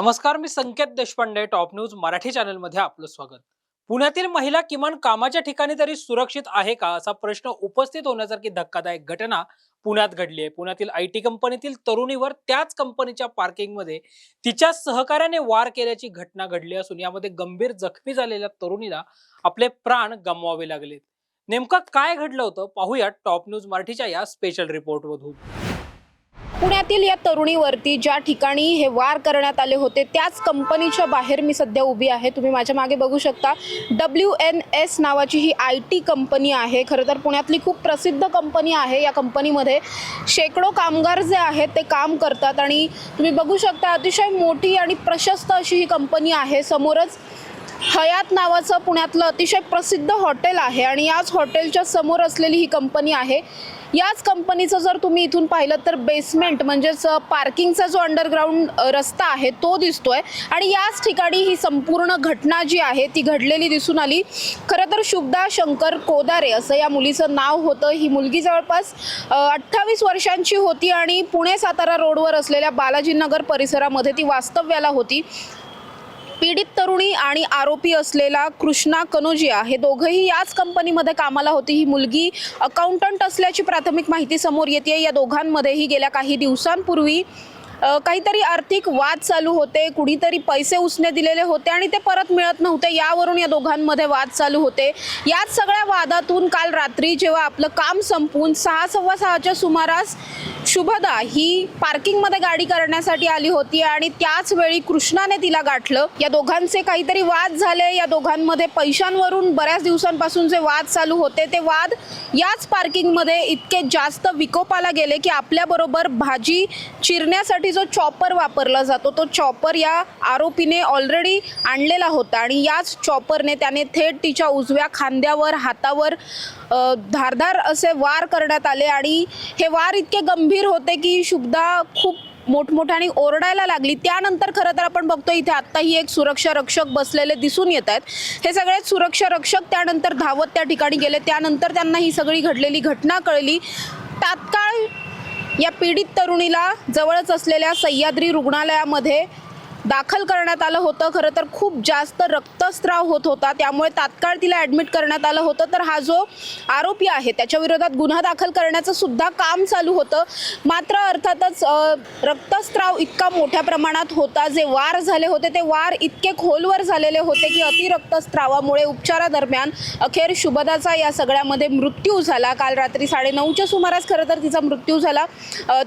नमस्कार मी Sanket Deshpande top news Marathi चॅनलमध्ये आपलं स्वागत. पुण्यातील महिला किमान कामाच्या ठिकाणी तरी सुरक्षित आहे का असा प्रश्न उपस्थित होण्यासारखी धक्कादायक घटना पुण्यात घडली आहे. पुण्यातील आय टी कंपनीतील तरुणीवर त्याच कंपनीच्या पार्किंगमध्ये तिच्या सहकार्याने वार केल्याची घटना घडली असून यामध्ये गंभीर जखमी झालेल्या तरुणीला आपले प्राण गमवावे लागले. नेमकं काय घडलं होतं? पाहूया टॉप न्यूज मराठीच्या या स्पेशल रिपोर्टमधून पुण्यातील या तरुणीवरती ज्या ठिकाणी हे वार करण्यात आले होते त्याच कंपनीच्या बाहेर मी सध्या उभी आहे. तुम्ही माझ्या मागे बघू शकता. डब्ल्यू एन एस नावाची ही आय टी कंपनी आहे. खरं तर पुण्यातली खूप प्रसिद्ध कंपनी आहे. या कंपनीमध्ये शेकडो कामगार जे आहेत ते काम करतात. आणि तुम्ही बघू शकता अतिशय मोठी आणि प्रशस्त अशी ही कंपनी आहे. समोरच हयात नावाचं पुण्यातलं अतिशय प्रसिद्ध हॉटेल आहे आणि याच हॉटेलच्या समोर असलेली ही कंपनी आहे. याच कंपनीचं जर तुम्ही इथून पाहिलं तर बेसमेंट म्हणजेच पार्किंगचा जो अंडरग्राऊंड रस्ता आहे तो दिसतोय. आणि याच ठिकाणी ही संपूर्ण घटना जी आहे ती घडलेली दिसून आली. खरं तर शुभदा शंकर कोदारे असं या मुलीचं नाव होतं. ही मुलगी जवळपास अठ्ठावीस वर्षांची होती आणि पुणे सातारा रोडवर असलेल्या बालाजीनगर परिसरामध्ये ती वास्तव्याला होती. पीडित तरुणी आणि आरोपी असलेला कृष्णा कनोजिया हे दोघंही याच कंपनीमध्ये कामाला होती. ही मुलगी अकाउंटंट असल्याची प्राथमिक माहिती समोर येते या दोघांमध्येही गेल्या काही दिवसांपूर्वी काहीतरी आर्थिक वाद चालू होते कुणीतरी पैसे उसने दिलेले होते आणि ते परत मिळत नव्हते. यावरून या दोघांमध्ये वाद चालू होते. याच सगळ्या वादातून काल रात्री जेव्हा आपलं काम संपून सहा सव्वा सहाच्या सुमारास शुभदा ही पार्किंगमध्ये गाडी करण्यासाठी आली होती आणि त्याच वेळी कृष्णाने तिला गाठलं. या दोघांचे काहीतरी वाद झाले. या दोघांमध्ये पैशांवरून बऱ्याच दिवसांपासून जे वाद चालू होते ते वाद याच पार्किंगमध्ये इतके जास्त विकोपाला गेले की आपल्याबरोबर भाजी चिरण्यासाठी जो चॉपर वापरला जातो तो चॉपर या आरोपीने ऑलरेडी आणलेला होता आणि याच चॉपरने त्याने थेट तिच्या उजव्या खांद्यावर हातावर धारधार असे वार करण्यात आले आणि हे वार इतके गंभीर होते की शुभदा खूप मोठमोठ्याने ओरडायला लागली. त्यानंतर खरं तर आपण बघतो इथे आत्ताही एक सुरक्षा रक्षक बसलेले दिसून येत आहेत. हे सगळे सुरक्षा रक्षक त्यानंतर धावत त्या ठिकाणी गेले. त्यानंतर त्यांना ही सगळी घडलेली घटना कळली. तात्काळ या पीडित तरुणीला जवळच असलेल्या सह्याद्री रुग्णालयामध्ये दाखल करण्यात आलं होतं. खरं तर खूप जास्त रक्तस्राव होत होता. त्यामुळे तात्काळ तिला ॲडमिट करण्यात आलं होतं. तर हा जो आरोपी आहे त्याच्या विरोधात गुन्हा दाखल करण्याचं सुद्धा काम चालू होतं. मात्र अर्थातच रक्तस्राव इतका मोठ्या प्रमाणात होता. जे वार झाले होते ते वार इतके खोलवर झालेले होते की अतिरक्तस्रावामुळे उपचारादरम्यान अखेर शुभदाचा या सगळ्यामध्ये मृत्यू झाला. काल रात्री साडेनऊच्या सुमारास खरं तर तिचा मृत्यू झाला.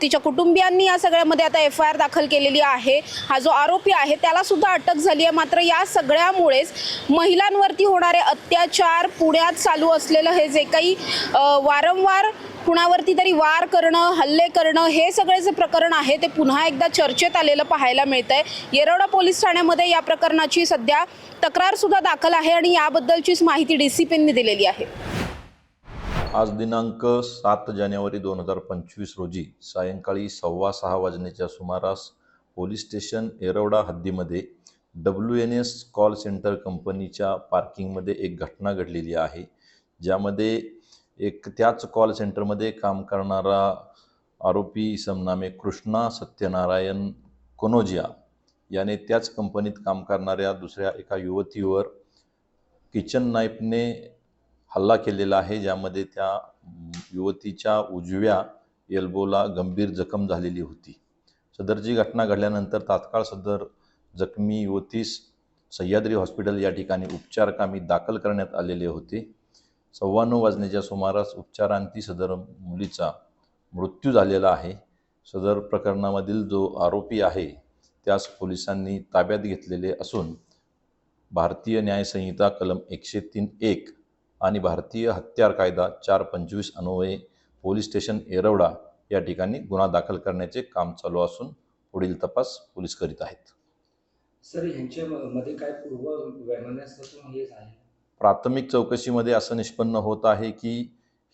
तिच्या कुटुंबियांनी या सगळ्यामध्ये आता एफ आय आर दाखल केलेली आहे. हा जो आरोपी आहे त्याला सुद्धा अटक झाली आहे. मात्र या सगळ्यामुळेच महिलांवरती होणारे अत्याचार पुण्यात चालू असलेलं हे जे काही वारंवार कुणावरती तरी वार करणं हल्ले करणं हे सगळे जे प्रकरण आहे ते पुन्हा एकदा चर्चेत आलेलं पाहायला मिळतंय. येरवडा पोलीस ठाण्यामध्ये या प्रकरणाची सध्या तक्रार सुद्धा दाखल आहे आणि याबद्दलचीच माहिती डी सी पींनी दिलेली आहे. आज दिनांक सात जानेवारी दोन हजार पंचवीस रोजी सायंकाळी सव्वा सहा वाजण्याच्या सुमारास police station Yerawada हद्दीमध्ये W N S call centre कंपनीच्या पार्किंगमध्ये एक घटना घडलेली आहे ज्यामध्ये एक त्याच कॉल सेंटरमध्ये काम करणारा आरोपी समनामे कृष्णा सत्यनारायण कोनोजिया याने त्याच कंपनीत काम करणाऱ्या दुसऱ्या एका युवतीवर किचन नाईफने हल्ला केलेला आहे ज्यामध्ये त्या युवतीच्या उजव्या एल्बोला गंभीर जखम झालेली होती. सदरची घटना घडल्यानंतर तात्काळ सदर जखमी युवतीस सह्याद्री हॉस्पिटल या ठिकाणी उपचारकामी दाखल करण्यात आलेले होते. सव्वाण्णव वाजण्याच्या सुमारास उपचारांती सदर मुलीचा मृत्यू झालेला आहे. सदर प्रकरणामधील जो आरोपी आहे त्यास पोलिसांनी ताब्यात घेतलेले असून भारतीय न्यायसंहिता कलम एकशे तीन एक आणि भारतीय हत्यार कायदा चार पंचवीस अन्वये पोलीस स्टेशन येरवडा या ठिकाणी गुन्हा दाखल करण्याचे काम चालू असून पुढील तपास पोलीस करीत आहेत. सर ह्यांच्या मध्ये काय पूर्व प्राथमिक चौकशीमध्ये असं निष्पन्न होत आहे की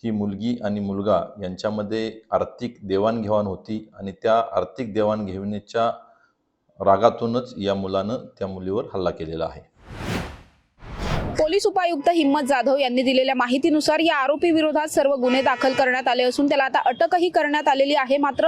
ही मुलगी आणि मुलगा यांच्यामध्ये आर्थिक देवाणघेवाण होती आणि त्या आर्थिक देवाणघेवाणीच्या रागातूनच या मुलानं त्या मुलीवर हल्ला केलेला आहे. पोलीस उपायुक्त हिम्मत जाधव यांनी दिलेल्या माहितीनुसार या आरोपी विरोधात सर्व गुन्हे दाखल करण्यात आले असून त्याला आता अटकही करण्यात आलेली आहे. मात्र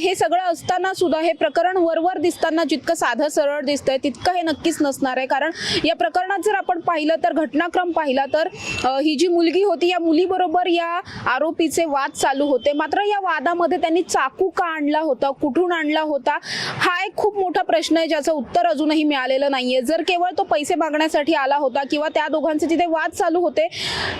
हे सगळं असताना सुद्धा हे प्रकरण वरवर दिसताना जितकं साधं सरळ दिसतंय तितकं हे नक्कीच नसणार आहे. कारण या प्रकरणात जर आपण पाहिलं तर घटनाक्रम पाहिला तर ही जी मुलगी होती या मुलीबरोबर या आरोपीचे वाद चालू होते. मात्र या वादामध्ये त्यांनी चाकू का आणला होता कुठून आणला होता हा एक खूप मोठा प्रश्न आहे ज्याचं उत्तर अजूनही मिळालेलं नाहीये. जर केवळ तो पैसे मागण्यासाठी आला होता किंवा त्या दोघांचे तिथे वाद चालू होते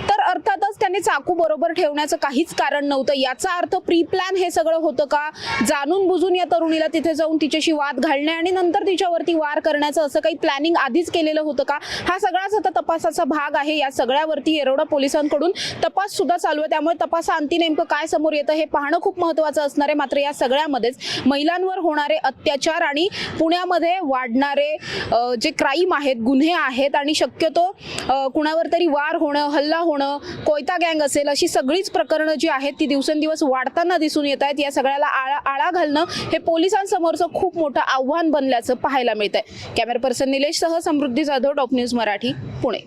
तर अर्थातच त्यांनी चाकू बरोबर ठेवण्याचं काहीच कारण नव्हतं. याचा अर्थ प्री प्लॅन हे सगळं होतं का? जाणून बुजून या तरुणीला तिथे जाऊन तिच्याशी वाद घालणे आणि नंतर तिच्यावरती वार करण्याचं असं काही प्लॅनिंग आधीच केलेलं होतं का? हा सगळाच आता तपासाचा भाग आहे. या सगळ्यावरती येरवडा पोलिसांकडून तपास सुद्धा चालू आहे. त्यामुळे तपासाअंती नेमकं काय समोर येतं हे पाहणं खूप महत्त्वाचं असणार आहे. मात्र या सगळ्यामध्येच महिलांवर होणारे अत्याचार आणि पुण्यामध्ये वाढणारे जे क्राईम आहेत गुन्हे आहेत आणि शक्यतो कुणावर तरी वार होणं हल्ला होणं कोयता गँग असेल अशी सगळीच प्रकरणं जी आहेत ती दिवसेंदिवस वाढताना दिसून येत आहेत. या सगळ्याला आळा आळा घालणं हे पोलिसांसमोरचं खूप मोठं आव्हान बनल्याचं पाहायला मिळत आहे कॅमेरा पर्सन निलेश सह समृद्धी जाधव टॉप न्यूज मराठी पुणे.